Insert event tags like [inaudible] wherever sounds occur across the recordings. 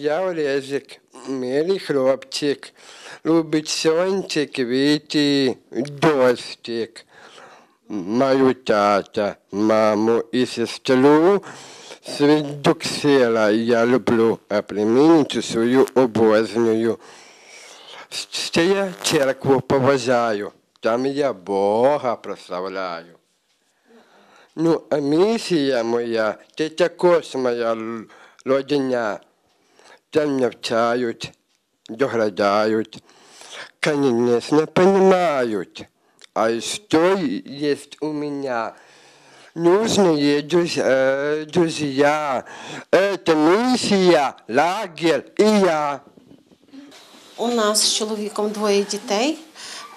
Я Олежик, милий хлопчик, любить сонце, квіти, дощик. Маю тата, маму і сестру, свідок села я люблю, а племінницю свою обожнюю. Ще я церкву поважаю, там я Бога прославляю. Ну, а місія моя, це також моя родиня Там навчають, доглядають, конечно, понимают. А что есть у меня? Нужные друз- э, друзья. Это миссия, лагерь и я. У нас з чоловіком двоє дітей.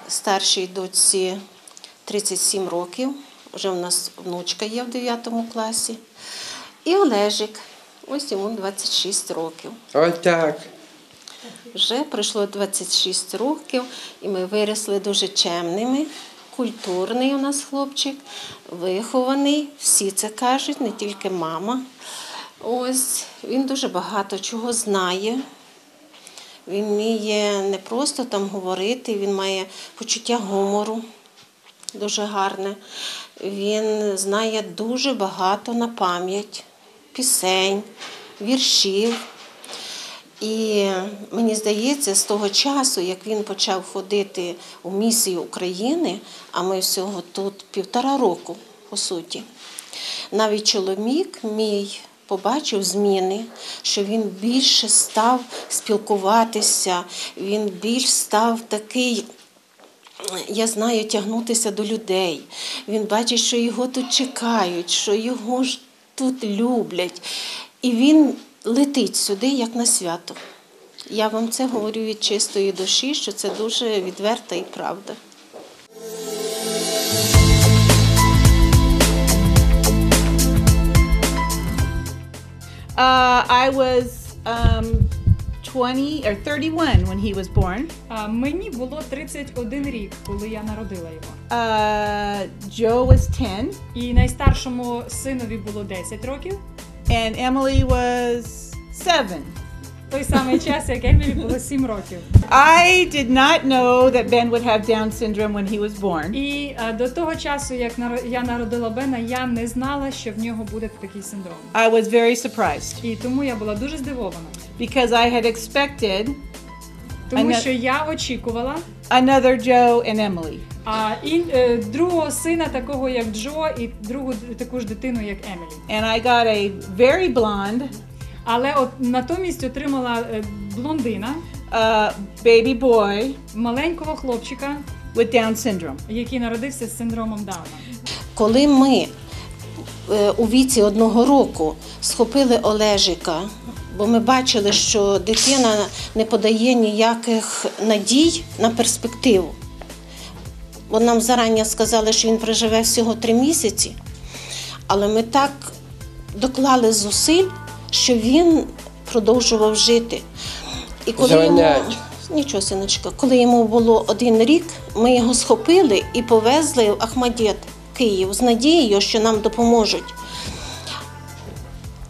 Старшій дочці 37 років. Вже в нас внучка є в 9 класі. І Олежик, ось йому 26 років. Вот так. Вже пройшло 26 років, і ми виросли дуже чемними. Культурний у нас хлопчик, вихований, всі це кажуть, не тільки мама. Ось він дуже багато чого знає. Він вміє не просто там говорити, він має почуття гумору дуже гарне. Він знає дуже багато на пам'ять пісень, віршів. І мені здається, з того часу, як він почав ходити у місію України, а ми всього тут півтора року, по суті, навіть чоловік мій побачив зміни, що він більше став спілкуватися, він більш став такий. Я знаю тягнутися до людей. Він бачить, що його тут чекають, що його ж тут люблять. І він летить сюди, як на свято. Я вам це говорю від чистої душі, що це дуже відверта і правда. Uh, I was um, 20 or 31 when he was born. А, Мені було 31 рік, коли я народила його. Uh, Joe was 10, І найстаршому синові було 10 років. and Emily was 7. Той самий час, як Емілі було 7 років. I did not know that Ben would have Down syndrome when he was born. І е, до того часу, як наро- я народила Бена, я не знала, що в нього буде такий синдром. I was very surprised І тому я була дуже здивована, because I had expected тому Ане- що я очікувала another Joe and Emily. а, і, е, другого сина, такого як Джо, і другу таку ж дитину, як Емілі. And I got a very blonde Але от натомість отримала е, блондина, uh, baby boy маленького хлопчика, with Down syndrome. який народився з синдромом Дауна. Коли ми е, у віці одного року схопили Олежика, бо ми бачили, що дитина не подає ніяких надій на перспективу. Бо нам зарані сказали, що він проживе всього три місяці, але ми так доклали зусиль, що він продовжував жити. І коли йому, нічого, синочка, коли йому було один рік, ми його схопили і повезли в Ахмадєт, Київ, з надією, що нам допоможуть.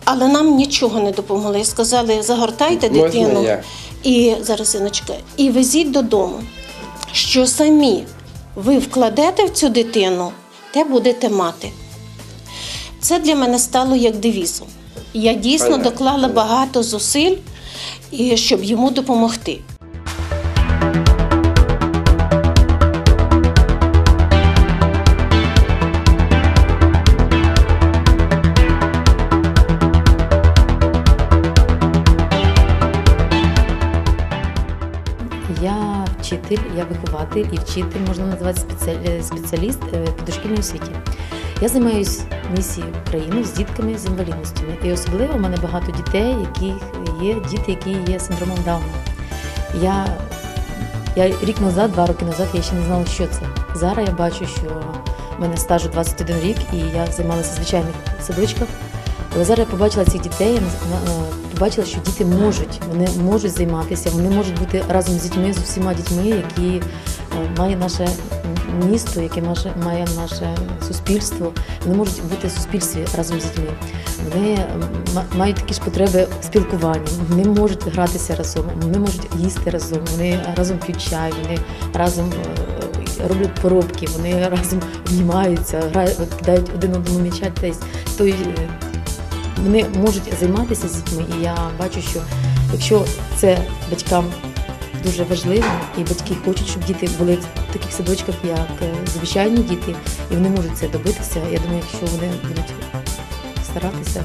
Але нам нічого не допомогли. Сказали, загортайте Можна дитину я? і зараз синочка, і везіть додому. Що самі ви вкладете в цю дитину, те будете мати. Це для мене стало як девізом. Я дійсно Понятно. доклала багато зусиль, і щоб йому допомогти. Я вчитель, я вихователь і вчитель, можна назвати спеціалі- е, спеціаліст е, по дошкільній освіті. Я займаюся місією України з дітками з інвалідностями. І особливо в мене багато дітей, які є діти, які є синдромом Дауна. Я, я рік назад, два роки назад, я ще не знала, що це. Зараз я бачу, що в мене стажу 21 рік, і я займалася в звичайних садочках. Але зараз я побачила цих дітей, е, побачила, що діти можуть, вони можуть займатися, вони можуть бути разом з дітьми, з усіма дітьми, які має наше місто, яке має наше суспільство. Вони можуть бути в суспільстві разом з дітьми. Вони мають такі ж потреби спілкування. Вони можуть гратися разом, вони можуть їсти разом, вони разом п'ють чай, вони разом е, роблять поробки, вони разом обнімаються, кидають один одному м'яча. Тобто той, е, вони можуть займатися з дітьми, і я бачу, що якщо це батькам дуже важливо, і батьки хочуть, щоб діти були в таких садочках, як е, звичайні діти, і вони можуть це добитися. Я думаю, якщо вони будуть старатися.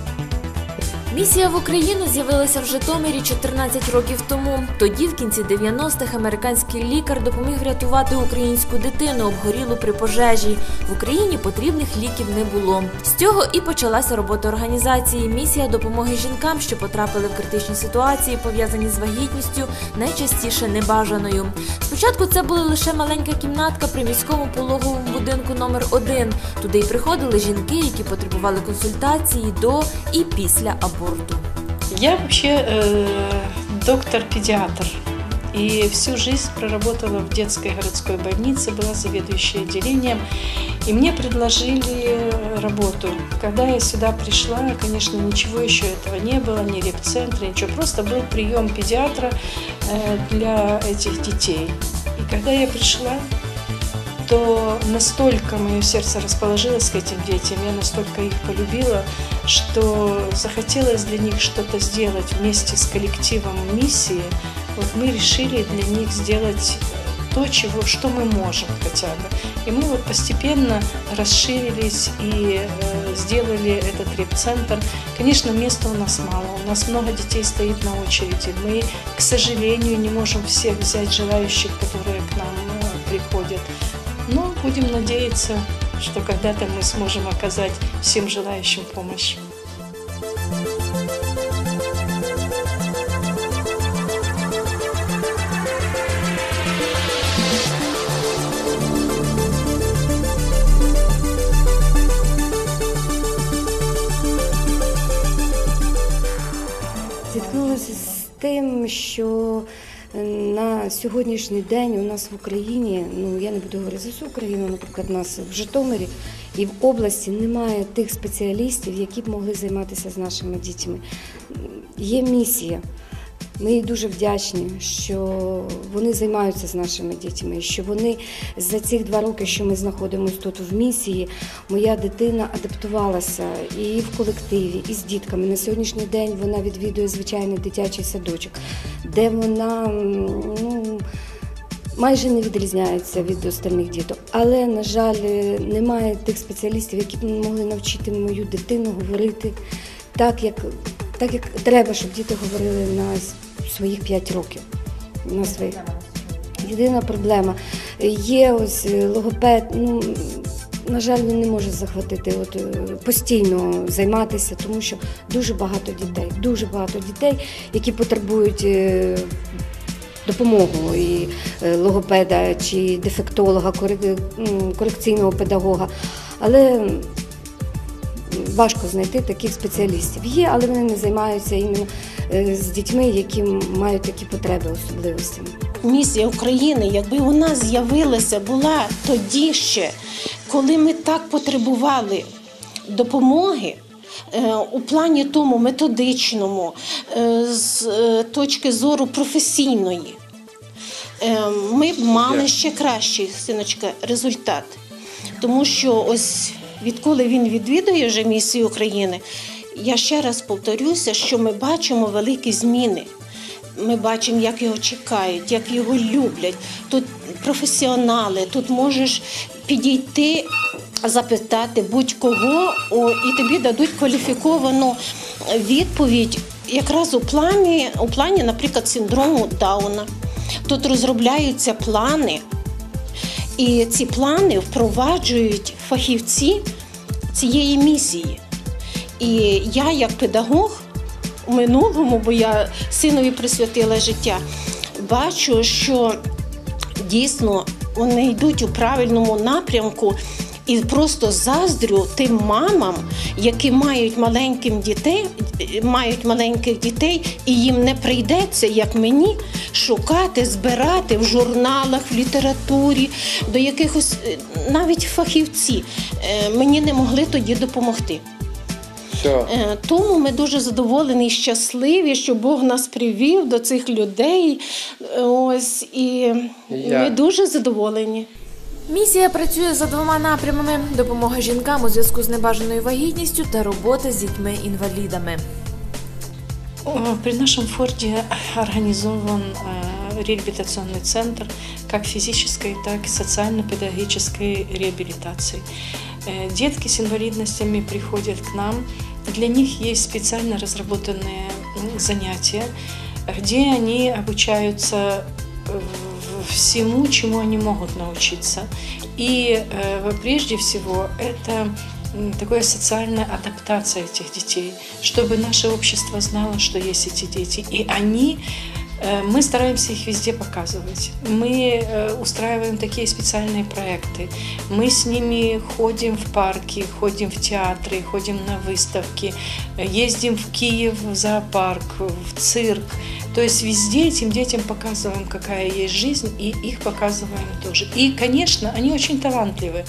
Місія в Україну з'явилася в Житомирі 14 років тому. Тоді, в кінці 90-х, американський лікар допоміг врятувати українську дитину, обгорілу при пожежі. В Україні потрібних ліків не було. З цього і почалася робота організації. Місія допомоги жінкам, що потрапили в критичні ситуації, пов'язані з вагітністю, найчастіше небажаною. Спочатку це була лише маленька кімнатка при міському пологовому будинку номер 1 Туди й приходили жінки, які потребували консультації до і після аборту. Я вообще э, доктор-педиатр. И всю жизнь проработала в детской городской больнице, была заведующей отделением. И мне предложили работу. Когда я сюда пришла, конечно, ничего еще этого не было, ни репцентра, ничего. Просто был прием педиатра э, для этих детей. И когда я пришла, то настолько мое сердце расположилось к этим детям, я настолько их полюбила, что захотелось для них что-то сделать вместе с коллективом миссии. Вот мы решили для них сделать то, чего, что мы можем хотя бы. И мы вот постепенно расширились и э, сделали этот реп-центр. Конечно, места у нас мало, у нас много детей стоит на очереди. Мы, к сожалению, не можем всех взять желающих, которые к нам э, приходят. Но будем надеяться, что когда-то мы сможем оказать всем желающим помощь. Зіткнулася з тим, що сьогоднішній день у нас в Україні, ну я не буду говорити за всю Україну, наприклад, у нас в Житомирі і в області немає тих спеціалістів, які б могли займатися з нашими дітьми. Є місія. Ми їй дуже вдячні, що вони займаються з нашими дітьми, що вони за ці два роки, що ми знаходимося тут в місії, моя дитина адаптувалася і в колективі, і з дітками. На сьогоднішній день вона відвідує звичайний дитячий садочок, де вона ну, майже не відрізняється від остальних діток. Але, на жаль, немає тих спеціалістів, які б могли навчити мою дитину говорити так, як, так, як треба, щоб діти говорили на своїх 5 років. На своїх. Єдина проблема. Є ось е, логопед, ну, на жаль, він не може захватити, от, е, постійно займатися, тому що дуже багато дітей, дуже багато дітей, які потребують е, допомогу і логопеда чи дефектолога, корекційного педагога. Але важко знайти таких спеціалістів. Є, але вони не займаються іменно з дітьми, які мають такі потреби, особливості. Місія України, якби вона з'явилася, була тоді ще, коли ми так потребували допомоги. е, У плані тому методичному, е, з е, точки зору професійної, Е, ми б мали ще кращий синочка результат. Тому що ось відколи він відвідує вже місію України, я ще раз повторюся, що ми бачимо великі зміни. Ми бачимо, як його чекають, як його люблять. Тут професіонали, тут можеш підійти, запитати будь-кого, і тобі дадуть кваліфіковану відповідь якраз у плані, у плані, наприклад, синдрому Дауна. Тут розробляються плани, і ці плани впроваджують фахівці цієї місії. І я, як педагог у минулому, бо я синові присвятила життя, бачу, що дійсно вони йдуть у правильному напрямку І просто заздрю тим мамам, які мають маленьким дітей, мають маленьких дітей, і їм не прийдеться, як мені, шукати, збирати в журналах, в літературі, до якихось е, навіть фахівці е, мені не могли тоді допомогти. Все. Е, Тому ми дуже задоволені і щасливі, що Бог нас привів до цих людей. Е, Ось і Я. ми дуже задоволені. Місія працює за двома напрямами: допомога жінкам у зв'язку з небажаною вагітністю та робота з дітьми-інвалідами. Э, При нашем форде организован э, реабилитационный центр как физической, так и социально-педагогической реабилитации. Э, Детки с инвалидностями приходят к нам. Для них есть специально разработанные занятия, где они обучаются э, всему, чему они могут научиться. И э, прежде всего это такая социальная адаптация этих детей, чтобы наше общество знало, что есть эти дети. И они, мы стараемся их везде показывать. Мы э, устраиваем такие специальные проекты. Мы с ними ходим в парки, ходим в театры, ходим на выставки, э, ездим в Киев в зоопарк, в цирк. То есть везде этим детям показываем, какая есть жизнь, и их показываем тоже. И, конечно, они очень талантливы.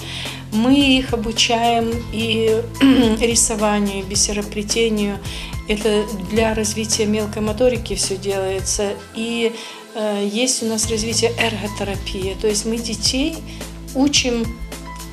Мы их обучаем и [clears throat] рисованию, и бисероплетению. Это для развития мелкой моторики все делается. И э, есть у нас развитие эрготерапии. То есть мы детей учим,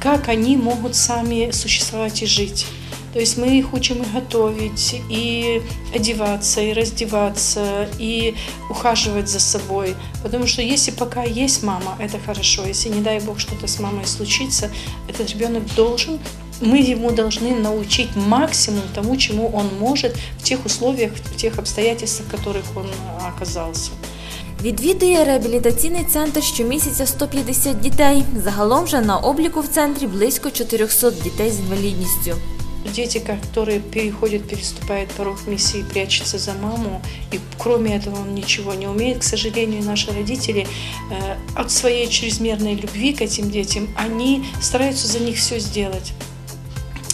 как они могут сами существовать и жить. То есть мы их учим и готовить, и одеваться, и раздеваться, и ухаживать за собой. Потому что если пока есть мама, это хорошо. Если, не дай бог, что-то с мамой случится, этот ребенок должен, мы ему должны научить максимум тому, чему он может в тех условиях, в тех обстоятельствах, в которых он а, оказался. Відвідує реабілітаційний центр щомісяця 150 дітей. Загалом же на обліку в центрі близько 400 дітей з інвалідністю. Дети, которые переходят, переступают порог миссии, прячутся за маму, и кроме этого он ничего не умеет. К сожалению, наши родители э, от своей чрезмерной любви к этим детям, они стараются за них все сделать.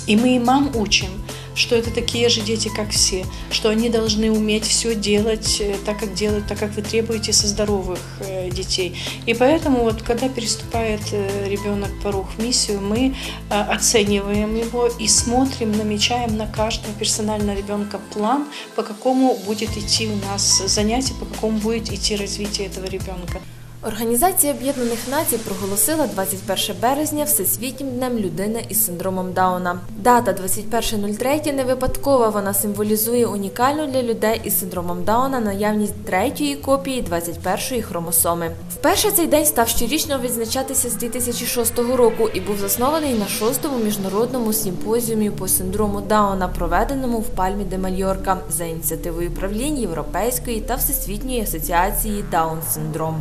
И мы и мам учим, что это такие же дети, как все, что они должны уметь все делать э, так, как делают, так, как вы требуете со здоровых э, детей. И поэтому вот, когда переступает э, ребенок порог в миссию, мы оцениваем его и смотрим, намечаем на каждого персонально ребенка план, по какому будет идти у нас занятие, по какому будет идти развитие этого ребенка. Організація Об'єднаних Націй проголосила 21 березня Всесвітнім днем людини із синдромом Дауна. Дата 21.03 не випадкова, вона символізує унікальну для людей із синдромом Дауна наявність третьої копії 21-ї хромосоми. Вперше цей день став щорічно відзначатися з 2006 року і був заснований на шостому міжнародному симпозіумі по синдрому Дауна, проведеному в Пальмі де Мальорка за ініціативою правлінь Європейської та Всесвітньої асоціації Даун синдром.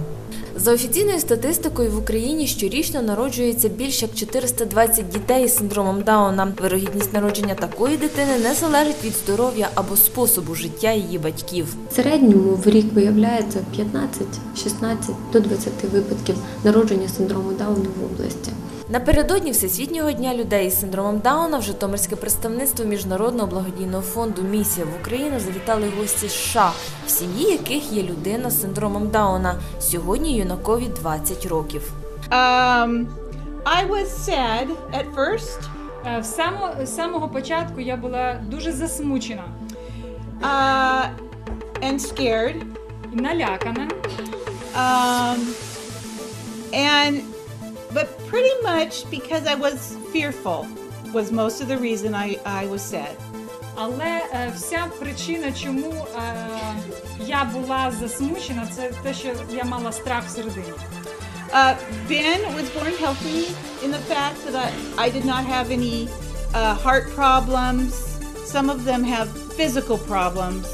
За офіційною статистикою в Україні щорічно народжується більше як 420 дітей з синдромом Дауна. Вирогідність народження такої дитини не залежить від здоров'я або способу життя її батьків. В середньому в рік виявляється 15-16 до 20 випадків народження синдрому Дауна в області. Напередодні Всесвітнього дня людей із синдромом Дауна в Житомирське представництво Міжнародного благодійного фонду Місія в Україну завітали гості з США, в сім'ї яких є людина з синдромом Дауна. Сьогодні юнакові 20 років. Um, I was sad at first, Е, В само, з самого початку я була дуже засмучена uh, and scared. і налякана. Um, and but pretty much because I was fearful was most of the reason I, I was sad. Але е, вся причина, чому е, я була засмучена, це те, що я мала страх всередині. Uh, ben was born healthy in the fact that I, I did not have any uh, heart problems. Some of them have physical problems.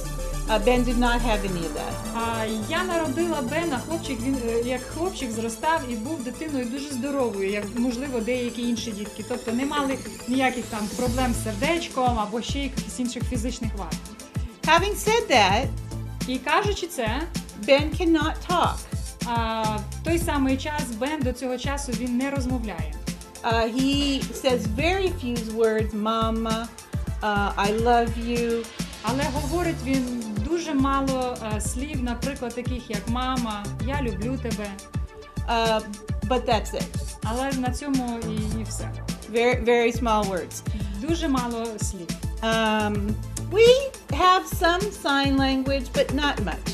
Uh, ben did not have any of that. А я народила Бена, хлопчик він е, як хлопчик зростав і був дитиною дуже здоровою, як можливо деякі інші дітки. Тобто не мали ніяких там проблем з сердечком або ще якихось інших фізичних вад. Having said that, І кажучи це, Ben cannot talk. а, в той самий час Бен до цього часу він не розмовляє. Uh, he says very few words, mama, uh, I love you. Але говорить він дуже мало е, слів, наприклад, таких як мама, я люблю тебе. Uh, but that's it. Але на цьому і, і все. Very, very small words. Дуже мало слів. Um, we have some sign language, but not much.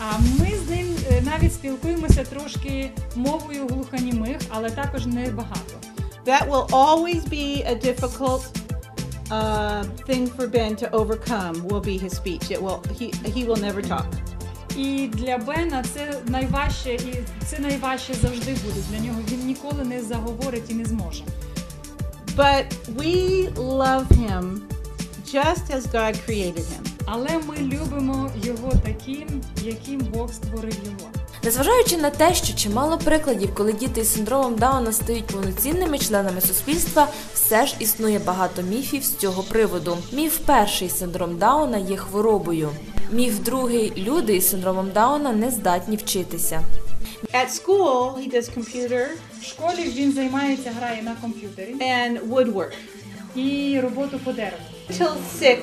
А ми з ним е, навіть спілкуємося трошки мовою глухонімих, але також не багато. That will always be a difficult uh, thing for Ben to overcome. Will be his speech. It will. He he will never talk. І для Бена це найважче, і це найважче завжди буде для нього. Він ніколи не заговорить і не зможе. But we love him just as God created him. Але ми любимо його таким, яким Бог створив його. Незважаючи на те, що чимало прикладів, коли діти з синдромом Дауна стають повноцінними членами суспільства, все ж існує багато міфів з цього приводу. Міф перший синдром Дауна є хворобою. Міф другий люди із синдромом Дауна не здатні вчитися. At school, he does computer В школі він займається, грає на комп'ютері and woodwork. і роботу по дереву. Till six,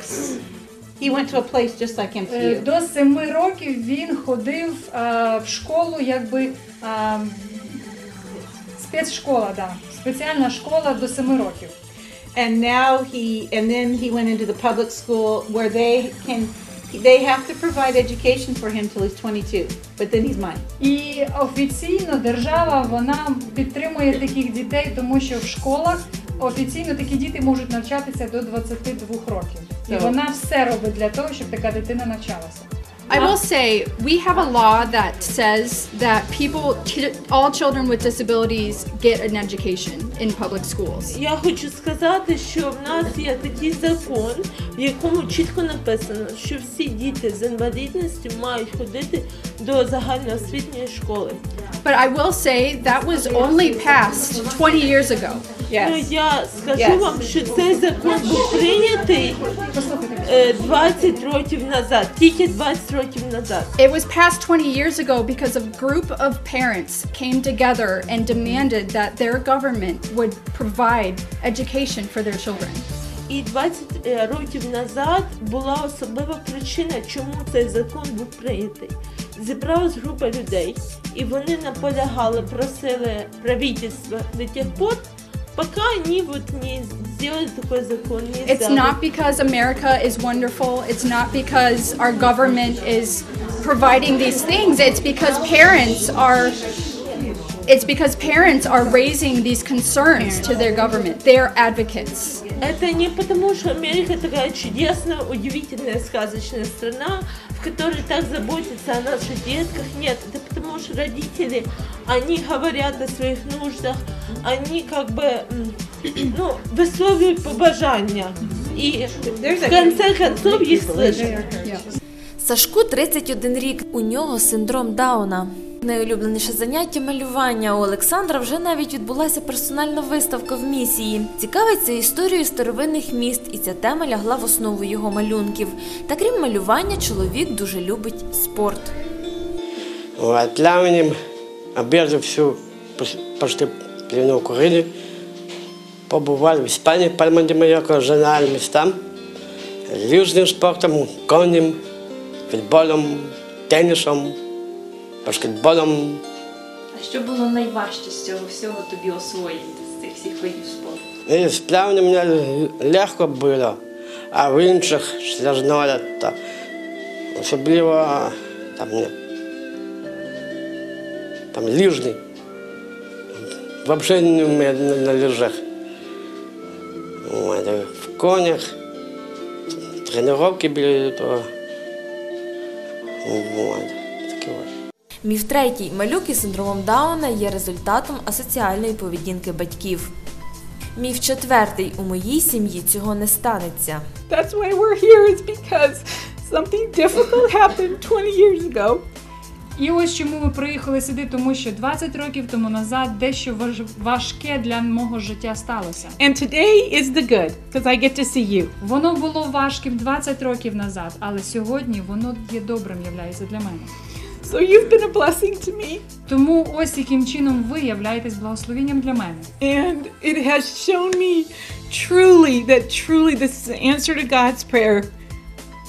he went to a place just like Е, MTU. До семи років він ходив е, в школу, якби е, спецшкола, да, спеціальна школа до семи років. And now he, and then he went into the public school where they can, they have to provide education for him till he's 22, but then he's mine. І офіційно держава вона підтримує таких дітей, тому що в школах офіційно такі діти можуть навчатися до 22 років. І Так. вона все робить для того, щоб така дитина навчалася. I will say we have a law that says that people, all children with disabilities, get an education in public schools. Я хочу сказати, що в нас є такий закон, в якому чітко написано, що всі діти з інвалідністю мають ходити до загальноосвітньої школи. But I will say that was only passed 20 years ago. Ну Yes. я скажу Yes. вам, що цей закон був прийнятий е, 20 років назад, тільки 20 років назад. It was passed 20 years ago because a group of parents came together and demanded that their government would provide education for their children. І 20 років назад була особлива причина, чому цей закон був прийнятий. Зібралась група людей, і вони наполягали, просили правительства до тих пор, поки они вот не сделали такой закон, не It's издали. not because America is wonderful. It's not because our government is providing these things. It's because parents are it's because parents are raising these concerns to their government. They're advocates. Это не потому, что Америка такая чудесная, удивительная, сказочная страна, в которой так заботятся о наших детках. Нет, это потому, что родители, они говорят о своих нуждах, они как бы, м, ну, висловлюють побажання. І в конце концов їх слышать. Сашку 31 рік. У нього синдром Дауна. Найулюбленіше заняття малювання у Олександра вже навіть відбулася персональна виставка в місії. Цікавиться історією старовинних міст, і ця тема лягла в основу його малюнків. Та крім малювання, чоловік дуже любить спорт. Вот, плаванием объездив всю пос- почти половину Украины. Побывали в Испании, Пальма де Майорка, журнальным местам. Лыжным спортом, конным, футболом, теннисом, баскетболом. А що було найважче з цього всього тобі освоїти з цих всіх видів спорту? И с плаванием мне легко было, а в інших сложно это. Особливо там, не, там лыжный. Вообще не умею на, на лыжах. Вот, а в конях тренировки были, то вот, такі от. Міф третій малюк із синдромом Дауна є результатом асоціальної поведінки батьків. Міф четвертий у моїй сім'ї цього не станеться. That's why we're here is because something difficult happened 20 years ago. І ось чому ми приїхали сюди, тому що 20 років тому назад дещо важ- важке для мого життя сталося. And today is the good because I get to see you. Воно було важким 20 років назад, але сьогодні воно є добрим, являється для мене. So you've been a blessing to me. Тому ось яким чином ви являєтесь благословенням для мене. And it has shown me truly that truly this is the answer to God's prayer.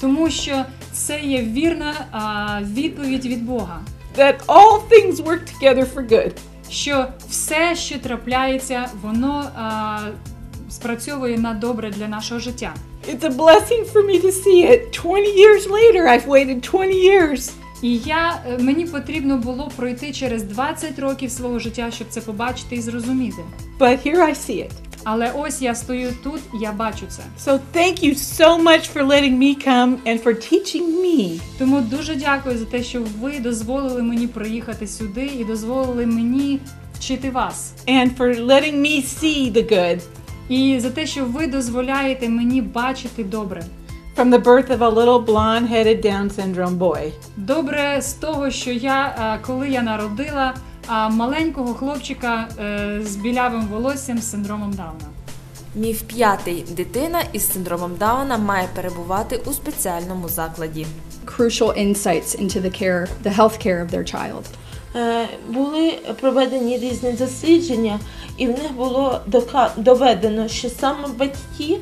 Тому що це є вірна а, відповідь від Бога. That all things work together for good. Що все, що трапляється, воно а, спрацьовує на добре для нашого життя. It's a blessing for me to see it. 20 years later, I've waited 20 years. І я е, мені потрібно було пройти через 20 років свого життя, щоб це побачити і зрозуміти. But here I see it. Але ось я стою тут, я бачу це. So thank you so much for letting me come and for teaching me. Тому дуже дякую за те, що ви дозволили мені приїхати сюди і дозволили мені вчити вас. And for letting me see the good. І за те, що ви дозволяєте мені бачити добре. From the birth of a little blonde-headed Down syndrome boy. Добре з того, що я, е, коли я народила а, маленького хлопчика е, з білявим волоссям з синдромом Дауна. Міф п'ятий. Дитина із синдромом Дауна має перебувати у спеціальному закладі. Crucial insights into the care, the health care of their child. Е, Були проведені різні дослідження, і в них було дока- доведено, що саме батьки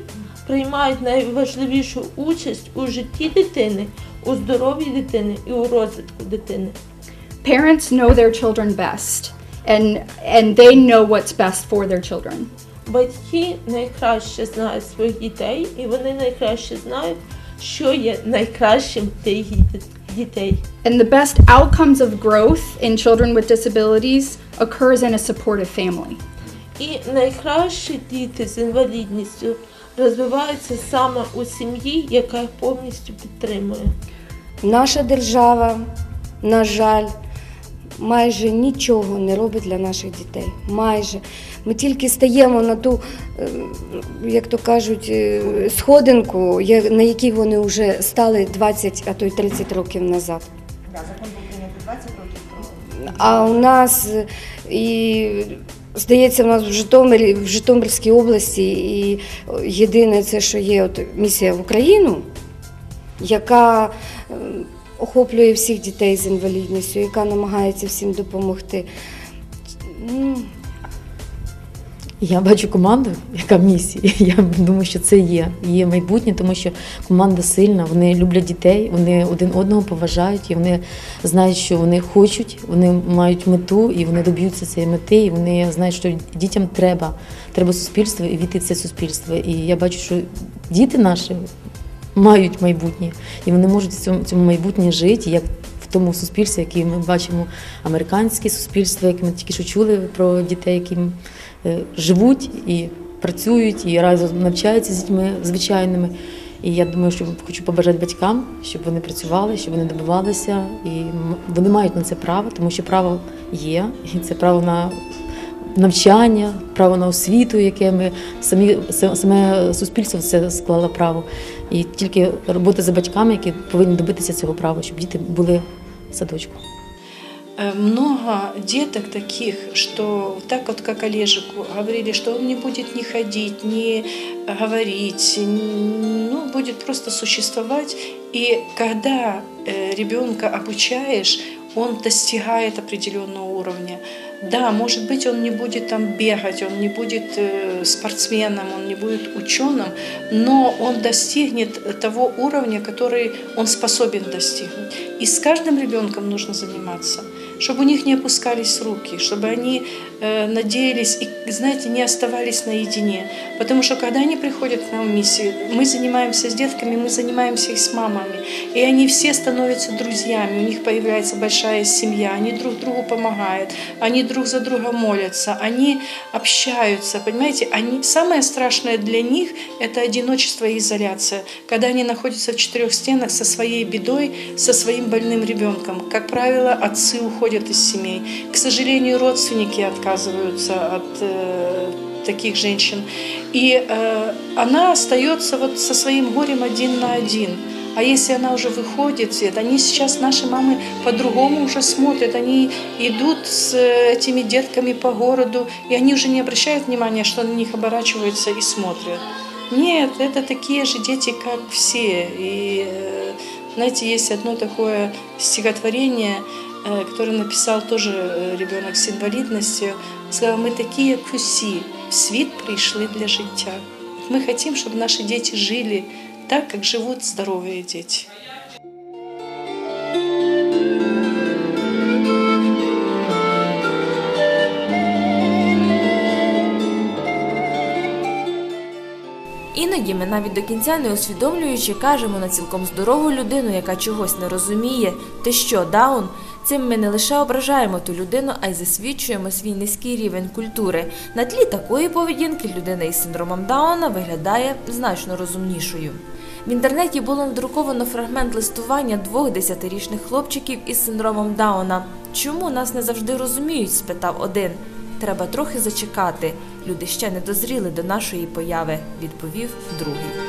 приймають найважливішу участь у житті дитини, у здоров'ї дитини і у розвитку дитини. Parents know their children best, and and they know what's best for their children. Батьки найкраще знають своїх дітей, і вони найкраще знають, що є найкращим для їх дит- дітей. And the best outcomes of growth in children with disabilities occurs in a supportive family. І найкраще діти з інвалідністю розвиваються саме у сім'ї, яка їх повністю підтримує. Наша держава, на жаль, майже нічого не робить для наших дітей. Майже. Ми тільки стаємо на ту, е, як то кажуть, е, сходинку, на якій вони вже стали 20, а то й 30 років назад. Закон був 20 років. А у нас е, і здається, у нас в Житомирі, в Житомирській області, і єдине це, що є от місія в Україну, яка е, охоплює всіх дітей з інвалідністю, яка намагається всім допомогти. Я бачу команду, яка в місії. Я думаю, що це є. Є майбутнє, тому що команда сильна, вони люблять дітей, вони один одного поважають, і вони знають, що вони хочуть, вони мають мету і вони доб'ються цієї мети, і вони знають, що дітям треба, треба суспільство і війти в це суспільство. І я бачу, що діти наші мають майбутнє, і вони можуть в цьому, цьому майбутнє жити, як тому суспільстві, яке ми бачимо, американське суспільство, яке ми тільки що чули про дітей, які е, живуть і працюють, і разом навчаються з дітьми звичайними. І я думаю, що хочу побажати батькам, щоб вони працювали, щоб вони добивалися, і вони мають на це право, тому що право є, і це право на навчання, право на освіту, яке ми самі саме суспільство це склало право. І тільки робота за батьками, які повинні добитися цього права, щоб діти були садочку. Э, Много деток таких, что так вот как Олежику говорили, что он не будет ни ходить, ни говорить, ну, будет просто существовать. И когда э, ребенка обучаешь, он достигает определенного уровня. Да, может быть, он не будет там бегать, он не будет э, спортсменом, он не будет ученым, но он достигнет того уровня, который он способен достигнуть. И с каждым ребенком нужно заниматься, чтобы у них не опускались руки, чтобы они надеялись и, знаете, не оставались наедине. Потому что когда они приходят к нам в миссию, мы занимаемся с детками, мы занимаемся и с мамами. И они все становятся друзьями, у них появляется большая семья, они друг другу помогают, они друг за друга молятся, они общаются, понимаете? Они, самое страшное для них – это одиночество и изоляция, когда они находятся в четырех стенах со своей бедой, со своим больным ребенком. Как правило, отцы уходят из семей. К сожалению, родственники отказываются от э, таких женщин. И э, она остается вот со своим горем один на один. А если она уже выходит они сейчас, наши мамы, по-другому уже смотрят, они идут с э, этими детками по городу, и они уже не обращают внимания, что на них оборачиваются и смотрят. Нет, это такие же дети, как все. И э, Знаете, есть одно такое стихотворение, э, которое написал тоже э, ребенок с инвалидностью. Сказал, мы такие, як усі, в світ прийшли для життя. Мы хотим, чтобы наши дети жили так, как живут здоровые дети. Іноді ми навіть до кінця не усвідомлюючи кажемо на цілком здорову людину, яка чогось не розуміє, ти що, даун? Цим ми не лише ображаємо ту людину, а й засвідчуємо свій низький рівень культури. На тлі такої поведінки людина із синдромом Дауна виглядає значно розумнішою. В інтернеті було надруковано фрагмент листування двох десятирічних хлопчиків із синдромом Дауна. Чому нас не завжди розуміють? спитав один. Треба трохи зачекати. Люди ще не дозріли до нашої появи, відповів другий.